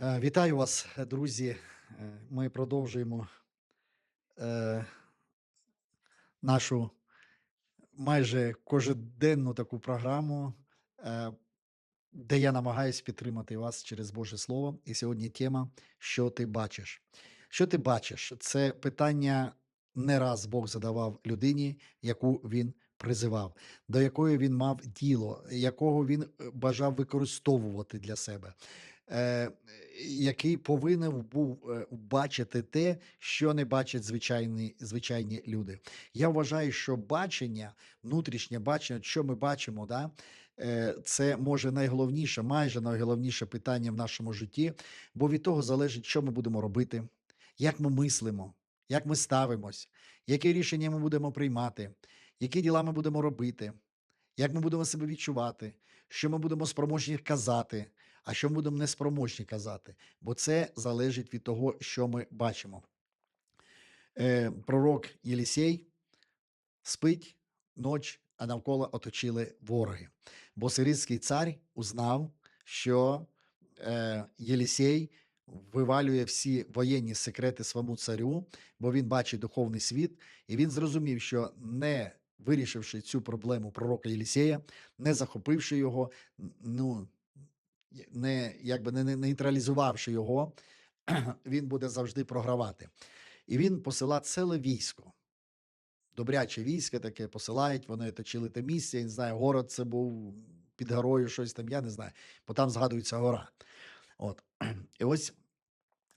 Е, Вітаю вас, е, друзі. Е, Ми продовжуємо нашу майже кожеденну таку програму, де я намагаюся підтримати вас через Боже Слово. І сьогодні тема Що ти бачиш? Що ти бачиш? Це питання не раз Бог задавав людині, яку він призивав, до якої він мав діло, якого він бажав використовувати для себе. Е, який повинен був е, бачити те, що не бачать звичайні, звичайні люди. Я вважаю, що бачення, внутрішнє бачення, що ми бачимо, да, е, це може найголовніше, майже найголовніше питання в нашому житті, бо від того залежить, що ми будемо робити, як ми мислимо, як ми ставимось, які рішення ми будемо приймати, які діла ми будемо робити, як ми будемо себе відчувати, що ми будемо спроможні казати, а що будемо неспроможні казати, бо це залежить від того, що ми бачимо. Е, пророк Єлісей спить ноч, а навколо оточили вороги. Бо сирійський цар узнав, що е, Єлісей вивалює всі воєнні секрети своєму царю, бо він бачить духовний світ, і він зрозумів, що не вирішивши цю проблему пророка Єлісея, не захопивши його, ну не якби не не нейтралізувавши його, він буде завжди програвати. І він посила ціле військо добряче військо таке посилають, вони оточили те місце, я не город це був під горою, щось там, я не знаю, бо там згадується гора. От. І ось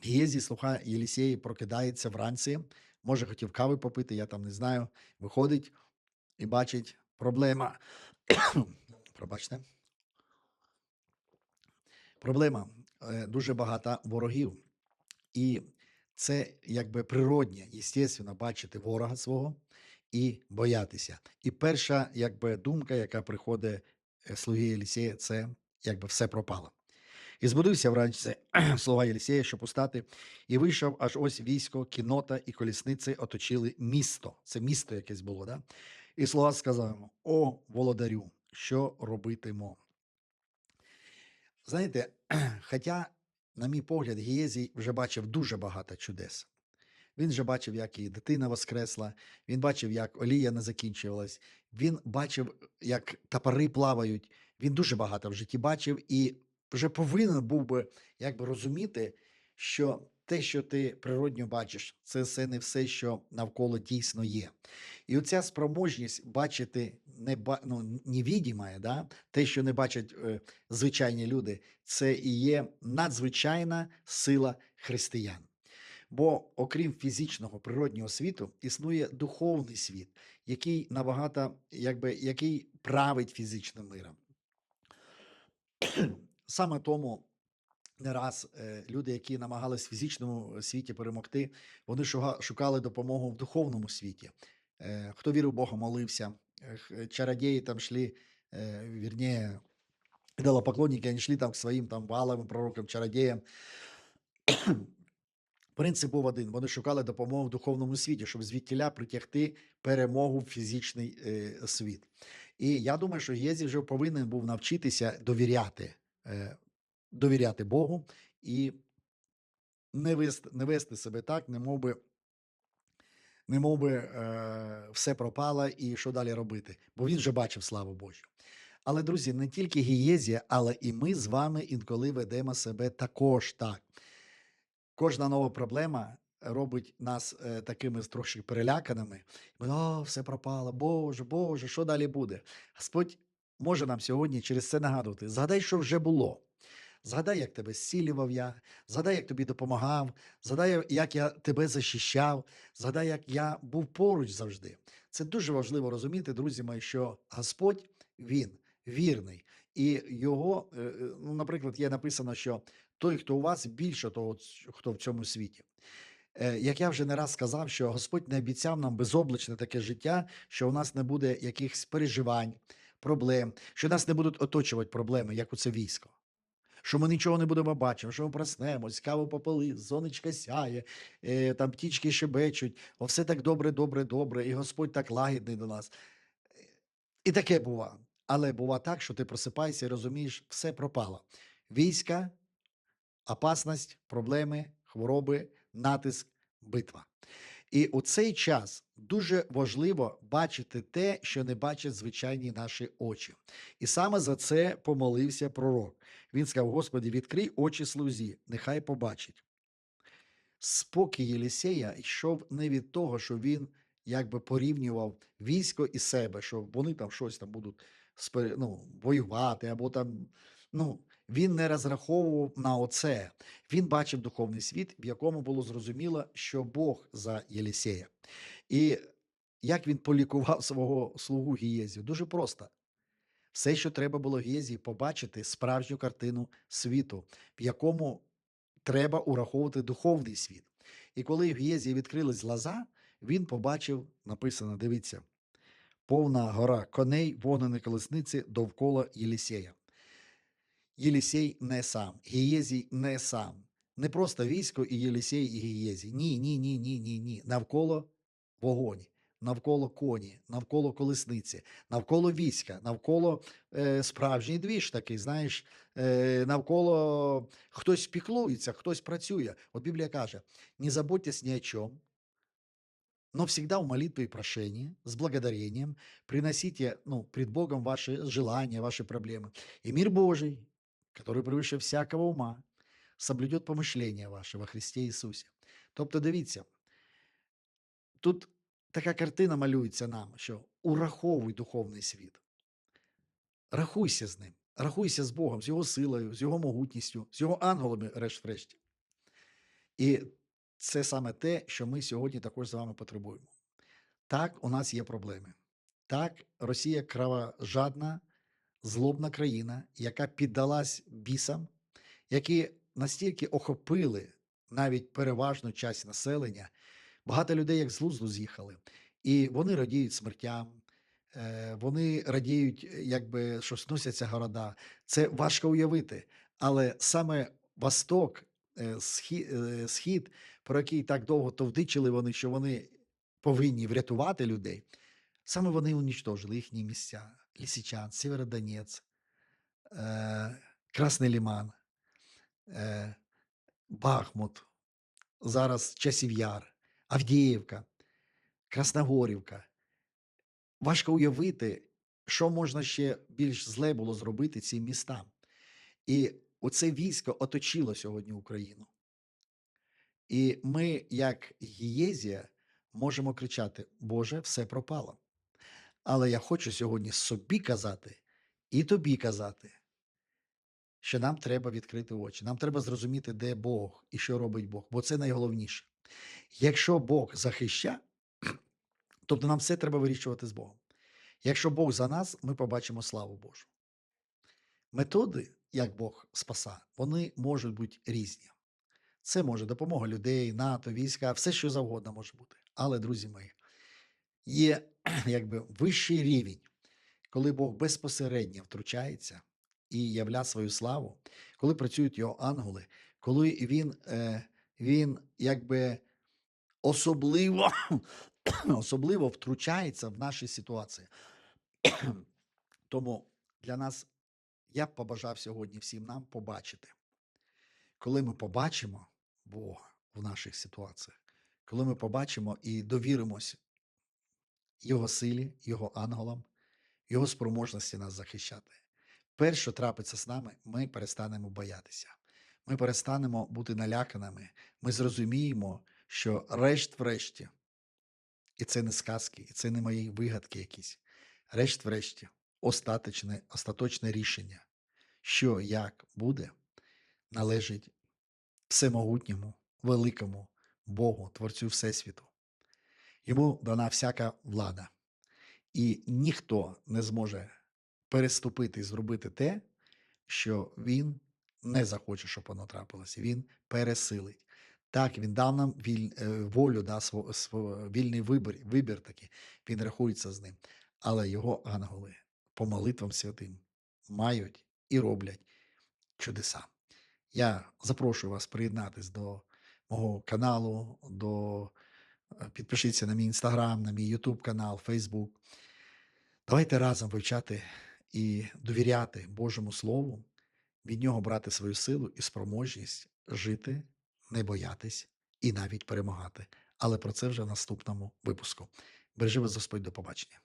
Гєзі слухає Єлісей прокидається вранці, може хотів кави попити, я там не знаю. Виходить і бачить проблема. Пробачте. Проблема е, дуже багато ворогів. І це якби природнє, естественно, бачити ворога свого і боятися. І перша якби думка, яка приходить е, слуги Єлісея, це якби все пропало. І збудився вранці слуга Єлісея, щоб устати, і вийшов аж ось військо, кінота і колісниці оточили місто. Це місто якесь було, да? І слуга сказав йому: О, володарю, що робитимо? Знаєте, хоча, на мій погляд, Гієзій вже бачив дуже багато чудес. Він вже бачив, як і дитина воскресла, він бачив, як олія не закінчувалась, він бачив, як тапори плавають. Він дуже багато в житті бачив і вже повинен був би якби розуміти, що те, що ти природньо бачиш, це все не все, що навколо дійсно є. І оця спроможність бачити не ну, невідіме, да? те, що не бачать е, звичайні люди, це і є надзвичайна сила християн. Бо окрім фізичного природнього світу, існує духовний світ, який набагато, якби, який править фізичним миром. Саме тому не раз е, люди, які намагались в фізичному світі перемогти, вони шукали допомогу в духовному світі. Е, Хто вірив в Бога, молився, е, х- там шли, е, вірніше, идолопоклонники, они шли там к своїм там валовим пророкам, чародеям, Принцип був один: вони шукали допомогу в духовному світі, щоб звідтіля притягти перемогу в фізичний е, світ. І я думаю, що Єзі вже повинен був навчитися довіряти, е, довіряти Богу і не вести, не вести себе так, не мов би, не мов би е, все пропало і що далі робити. Бо він вже бачив славу Божу. Але, друзі, не тільки Гієзія, але і ми з вами інколи ведемо себе також так. Кожна нова проблема робить нас е, такими трошки переляканими. Ми, О, все пропало, Боже, Боже, що далі буде? Господь може нам сьогодні через це нагадувати. Згадай, що вже було. Згадай, як тебе зцілював я, згадай, як тобі допомагав, згадай, як я тебе захищав, згадай, як я був поруч завжди. Це дуже важливо розуміти, друзі мої, що Господь Він вірний. І його, е, е, ну, наприклад, є написано, що той, хто у вас, більше того, хто в цьому світі. Е, Як я вже не раз сказав, що Господь не обіцяв нам безоблачне таке життя, що у нас не буде якихось переживань, проблем, що нас не будуть оточувати проблеми, як у це військо. Що ми нічого не будемо бачити, що ми проснемось, каву попили, сонечко сяє, е, там птічки шебечуть, о, все так добре, добре, добре, і Господь так лагідний до нас. І таке бува. Але бува так, що ти просипаєшся і розумієш, все пропало. Війська опасність, проблеми, хвороби, натиск, битва. І у цей час дуже важливо бачити те, що не бачать звичайні наші очі. І саме за це помолився пророк. Він сказав: Господи, відкрий очі слузі, нехай побачить. Спокій Єлісея йшов не від того, що він якби порівнював військо і себе, що вони там щось там будуть ну, воювати, або там. Ну, він не розраховував на оце. Він бачив духовний світ, в якому було зрозуміло, що Бог за Єлісея. І як він полікував свого слугу Гієзію? Дуже просто. Все, що треба було Гієзії, побачити справжню картину світу, в якому треба ураховувати духовний світ. І коли в Гієзії відкрились глаза, він побачив, написано, дивіться, повна гора коней, вогнені колесниці довкола Єлісея. Єлісей не сам, Гієзій не сам. Не просто військо і Єлісей, і Гієзій. Ні, ні, ні, ні, ні, ні. Навколо вогонь, навколо коні, навколо колесниці, навколо війська, навколо е, справжній двіж такий, знаєш, е, навколо хтось піклується, хтось працює. От Біблія каже: не заботьтесь ні о чому, но всегда в молитве и прошении, с благодарением, приносите ну, пред Богом ваши желания, ваши проблемы. И мир Божий, который превыше всякого ума, соблюдет помышления ваши во Христе Ісусі. Тобто, дивіться, тут така картина малюється нам, що ураховуй духовний світ. Рахуйся з ним, рахуйся з Богом, з Його силою, з Його могутністю, з Його ангелами, решт-врешті. І це саме те, що ми сьогодні також з вами потребуємо. Так, у нас є проблеми. Так, Росія кровожадна, злобна країна, яка піддалась бісам, які настільки охопили навіть переважну часть населення. Багато людей як з глузду з'їхали, і вони радіють смертям, е, вони радіють, е, якби що сносяться города. Це важко уявити. Але саме Восток, е, схід, про який так довго товдичили вони, що вони повинні врятувати людей, саме вони унічтожили їхні місця. Лісичан, Сєвєродонець, е, Красний Ліман, е, Бахмут, зараз Часів Яр, Авдіївка, Красногорівка. Важко уявити, що можна ще більш зле було зробити цим містам. І оце військо оточило сьогодні Україну. І ми, як Гієзія, можемо кричати: Боже, все пропало. Але я хочу сьогодні собі казати і тобі казати, що нам треба відкрити очі. Нам треба зрозуміти, де Бог і що робить Бог, бо це найголовніше. Якщо Бог захищає, тобто нам все треба вирішувати з Богом. Якщо Бог за нас, ми побачимо славу Божу. Методи, як Бог спаса, вони можуть бути різні. Це може допомога людей, НАТО, війська, все що завгодно може бути. Але, друзі мої, є якби вищий рівень, коли Бог безпосередньо втручається і явля свою славу, коли працюють його ангели, коли він, е, він якби особливо, особливо втручається в наші ситуації. Тому для нас я б побажав сьогодні всім нам побачити, коли ми побачимо Бога в наших ситуаціях, коли ми побачимо і довіримось Його силі, Його ангелам, Його спроможності нас захищати. Перше, що трапиться з нами, ми перестанемо боятися. Ми перестанемо бути наляканими. Ми зрозуміємо, що решт-врешті, і це не сказки, і це не мої вигадки якісь. Решт-врешті, остаточне, остаточне рішення, що як буде, належить всемогутньому, великому Богу, Творцю Всесвіту. Йому дана всяка влада. І ніхто не зможе переступити і зробити те, що він не захоче, щоб воно трапилося. Він пересилить. Так, він дав нам віль, е, волю, да, сво, сво, вільний вибір, вибір такий, він рахується з ним. Але його ангели по молитвам святим мають і роблять чудеса. Я запрошую вас приєднатись до мого каналу, до підпишіться на мій інстаграм, на мій Ютуб канал, Фейсбук. Давайте разом вивчати і довіряти Божому Слову від нього брати свою силу і спроможність жити, не боятись і навіть перемагати. Але про це вже в наступному випуску. Бережи вас Господь, до побачення.